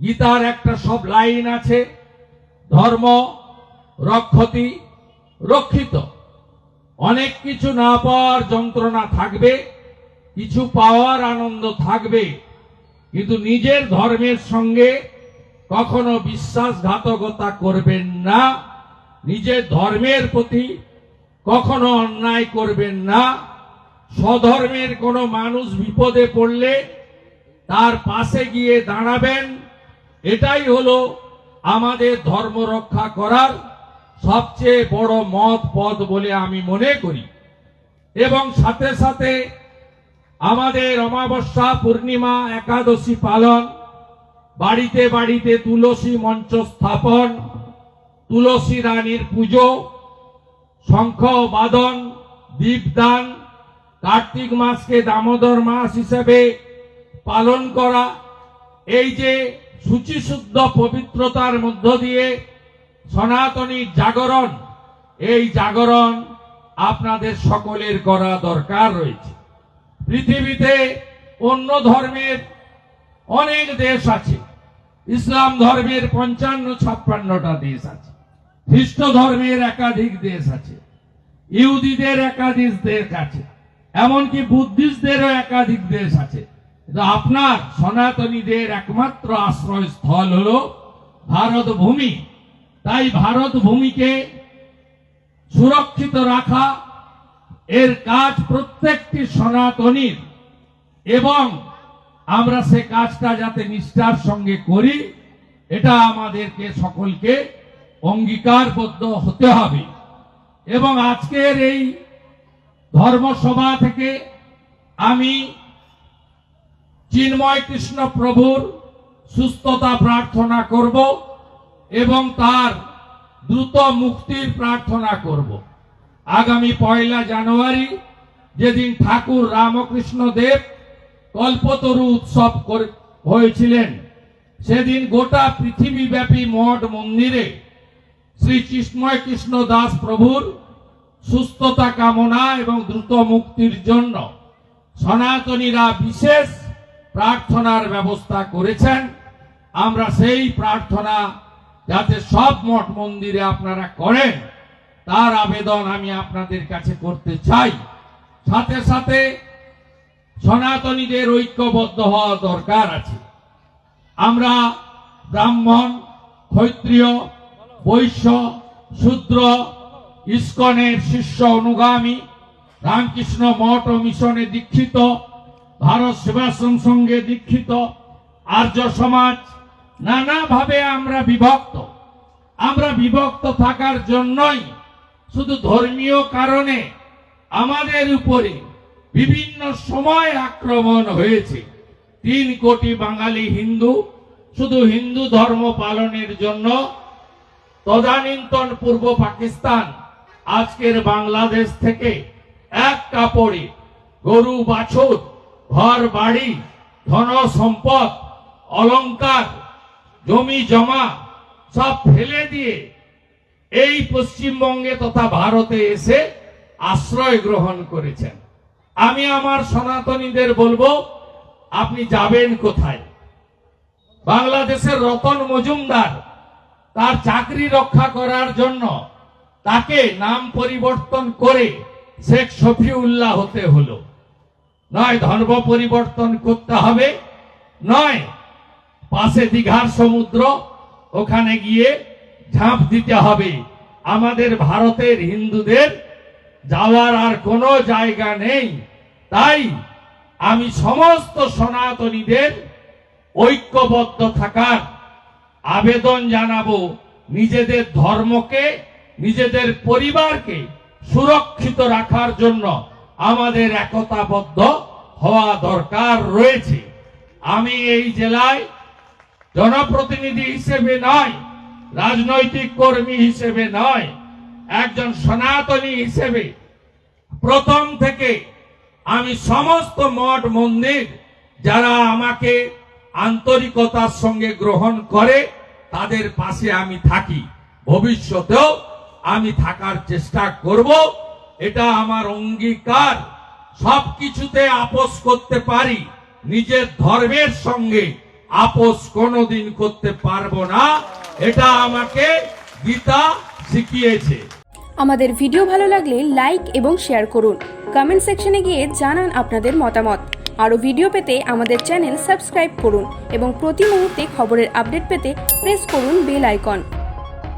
গীতার একটা সব লাইন আছে, ধর্ম, রক্ষতি, রক্ষিত। অনেক কিছু না পাওয়ার যন্ত্রণা থাকবে, কিছু পাওয়ার আনন্দ থাকবে, কিন্তু নিজের ধর্মের সঙ্গে কখনো বিশ্বাসঘাতকতা করবেন না, নিজের ধর্মের প্রতি কখনো অন্যায় করবেন না। স্বধর্মের কোনো মানুষ বিপদে পড়লে তার পাশে গিয়ে দাঁড়াবেন এটাই হলো আমাদের ধর্ম রক্ষা করার সবচেয়ে বড় মত পথ বলে আমি মনে করি। এবং সাথে সাথে আমাদের অমাবস্যা, পূর্ণিমা, একাদশী পালন, বাড়িতে বাড়িতে তুলসী মঞ্চ স্থাপন, তুলসী রানীর পুজো, শঙ্খ বাদন, দীপদান, কার্তিক মাসকে দামোদর মাস হিসেবে পালন করা, এই যে শুচিশুদ্ধ পবিত্রতার মধ্য দিয়ে সনাতনী জাগরণ। এই জাগরণ আপনাদের সকলের করা দরকার রয়েছে। পৃথিবীতে অন্য ধর্মের অনেক দেশ আছে। ইসলাম ধর্মের পঞ্চান্ন, ছাপ্পান্নটা দেশ আছে। খ্রিস্ট ধর্মের একাধিক দেশ আছে। ইহুদিদের একাধিক দেশ আছে। এমনকি বুদ্ধিস্টদেরও একাধিক দেশ আছে। আপনার সনাতনীদের একমাত্র আশ্রয়স্থল হল ভারত ভূমি তাই ভারত ভূমিকে সুরক্ষিত রাখা এর কাজ প্রত্যেকটি সনাতনীর। এবং আমরা সে কাজটা যাতে নিষ্ঠার সঙ্গে করি, এটা আমাদেরকে সকলকে অঙ্গীকারবদ্ধ হতে হবে। এবং আজকের এই ধর্মসভা থেকে আমি চিন্ময় কৃষ্ণ প্রভুর সুস্থতা প্রার্থনা করব এবং তার দ্রুত মুক্তির প্রার্থনা করব। আগামী পয়লা জানুয়ারি যেদিন ঠাকুর রামকৃষ্ণ দেব কল্পতরু উৎসব হয়েছিলেন, সেদিন গোটা পৃথিবীব্যাপী মঠ মন্দিরে শ্রী চিন্ময় কৃষ্ণ দাস প্রভুর সুস্থতা কামনা এবং দ্রুত মুক্তির জন্য সনাতনীরা বিশেষ প্রার্থনার ব্যবস্থা করেছেন। আমরা সেই প্রার্থনা যাতে সব মঠ মন্দিরে আপনারা করেন, তার আবেদন আমি আপনাদের কাছে করতে চাই। সাথে সাথে সনাতনীদের ঐক্যবদ্ধ হওয়া দরকার আছে। আমরা ব্রাহ্মণ, ক্ষত্রিয়, বৈশ্য, শূদ্র, ইস্কনের শিষ্য অনুগামী, রামকৃষ্ণ মঠ ও মিশনে দীক্ষিত ভারত সেবাশ্রম সঙ্গে দীক্ষিত আর্য সমাজ নানাভাবে আমরা বিভক্ত। আমরা বিভক্ত থাকার জন্যই শুধু ধর্মীয় কারণে আমাদের উপরে বিভিন্ন সময় আক্রমণ হয়েছে। তিন কোটি বাঙালি হিন্দু, শুধু হিন্দু ধর্ম পালনের জন্য তদানীন্তন পূর্ব পাকিস্তান আজকের বাংলাদেশ থেকে এক কাপড়ে গরু বাছুর ঘর, বাড়ি, ধন, সম্পদ, অলংকার, জমি, জমা সব ফেলে দিয়ে এই পশ্চিমবঙ্গে তথা ভারতে এসে আশ্রয় গ্রহণ করেছেন। আমি আমার সনাতনীদের বলব, আপনি যাবেন কোথায়? বাংলাদেশের রতন মজুমদার তার চাকরি রক্ষা করার জন্য তাকে নাম পরিবর্তন করে শেখ শফিউল্লাহ হতে হলো। নয় ধর্ম পরিবর্তন করতে হবে, নয় পাশে দীঘার সমুদ্র, ওখানে গিয়ে ঝাঁপ দিতে হবে। আমাদের ভারতের হিন্দুদের যাওয়ার আর কোনো জায়গা নেই। তাই আমি সমস্ত সনাতনীদের ঐক্যবদ্ধ থাকার আবেদন জানাব। নিজেদের ধর্মকে, নিজেদের পরিবারকে সুরক্ষিত রাখার জন্য। আমাদের একতাবদ্ধ হওয়া দরকার রয়েছে। আমি এই জেলায় জনপ্রতিনিধি হিসেবে নয়, রাজনৈতিক কর্মী হিসেবে নয়, একজন সনাতনী হিসেবে। প্রথম থেকে আমি সমস্ত মঠ মন্দির যারা আমাকে আন্তরিকতার সঙ্গে গ্রহণ করে, তাদের পাশে আমি থাকি। ভবিষ্যতেও আমি থাকার চেষ্টা করব। এটা আমার অঙ্গীকার। সব কিছুতে আপোষ করতে পারি। নিজের ধর্মের সঙ্গে আপোষ কোনোদিন করতে পারব না। এটা আমাকে গীতা শিখিয়েছে। আমাদের ভিডিও ভালো লাগলে লাইক এবং শেয়ার করুন। কমেন্ট সেকশনে গিয়ে জানান আপনাদের মতামত। আরও ভিডিও পেতে আমাদের চ্যানেল সাবস্ক্রাইব করুন এবং প্রতি মুহূর্তে খবরের আপডেট পেতে প্রেস করুন বেল আইকন।